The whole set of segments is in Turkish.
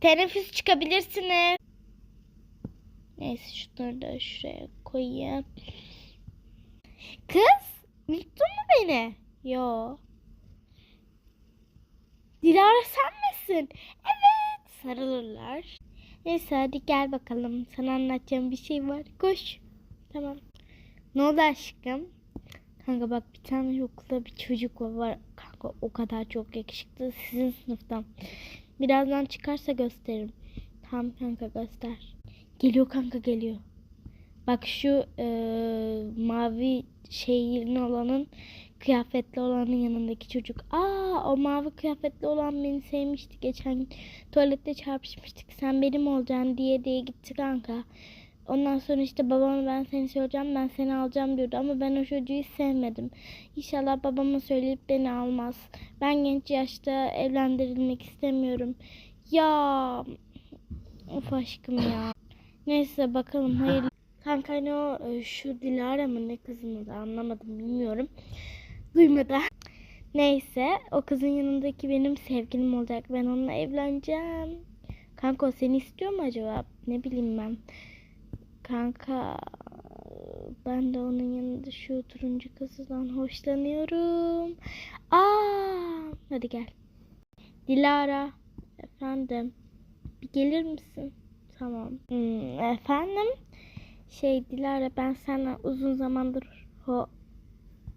Teneffüs çıkabilirsiniz. Neyse şunları da şuraya koyayım. Kız unuttun mu beni? Yo. Dilara sen misin? Evet. Sarılırlar. Neyse hadi gel bakalım. Sana anlatacağım bir şey var. Koş. Tamam. Ne oldu aşkım? Kanka bak bir tane okulda bir çocuk var. Kanka o kadar çok yakışıklı sizin sınıftan. Birazdan çıkarsa gösteririm. Tamam kanka göster. Geliyor kanka geliyor. Bak şu eee, mavi şeyin olanın kıyafetli olanın yanındaki çocuk. Aa o mavi kıyafetli olan beni sevmişti. Geçen tuvalette çarpışmıştık. Sen benim olacaksın diye diye gitti kanka. Ondan sonra işte babama ben seni söyleyeceğim ben seni alacağım diyordu ama ben o çocuğu hiç sevmedim. İnşallah babama söyleyip beni almaz. Ben genç yaşta evlendirilmek istemiyorum. Ya of aşkım ya. Neyse bakalım hayırlı. Kanka ne o e, şu Dilara mı ne kızın adı anlamadım bilmiyorum. Duymadı. Neyse o kızın yanındaki benim sevgilim olacak. Ben onunla evleneceğim. Kanka o seni istiyor mu acaba? Ne bileyim ben. Kanka ben de onun yanında şu turuncu kızdan hoşlanıyorum. Aa, hadi gel. Dilara, efendim. Bir gelir misin? Tamam. Hmm, efendim? Şey Dilara ben sana uzun zamandır ho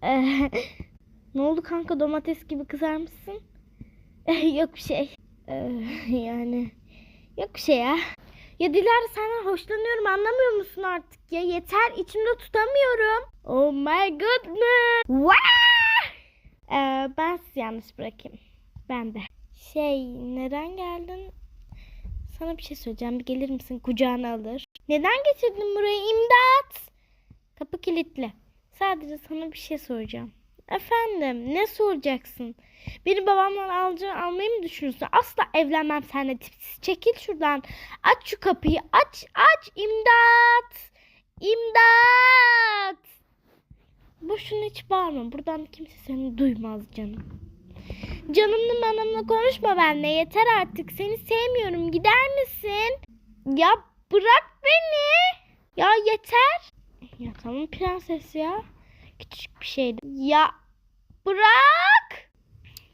ne oldu kanka domates gibi kızarmışsın? yok bir şey. Ee, yani yok bir şey ya. Ya Dilara senden hoşlanıyorum anlamıyor musun artık ya? Yeter içimde tutamıyorum. Oh my goodness. Wah! Ee, ben sizi yalnız bırakayım. Ben de. Şey neden geldin? Sana bir şey söyleyeceğim. Bir gelir misin? Kucağına alır. Neden getirdin buraya? İmdat! Kapı kilitli. Sadece sana bir şey soracağım. Efendim ne soracaksın? Beni babamdan alacağını almayı mı düşünüyorsun? Asla evlenmem seninle tipsiz. Çekil şuradan. Aç şu kapıyı. Aç aç. İmdat. İmdat. Boşuna hiç bağırma. Buradan kimse seni duymaz canım. Canımlı manımla konuşma benimle. Yeter artık. Seni sevmiyorum. Gider misin? Ya bırak beni. Ya yeter. Ya tamam prenses ya. Küçük bir şeydi. Ya bırak.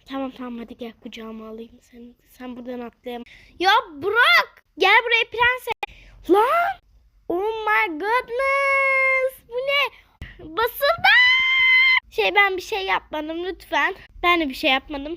Tamam tamam hadi gel kucağıma alayım seni. Sen buradan atlayam. Ya bırak. Gel buraya prenses. Lan. Oh my goodness. Bu ne? Basıldı. Şey ben bir şey yapmadım lütfen. Ben de bir şey yapmadım.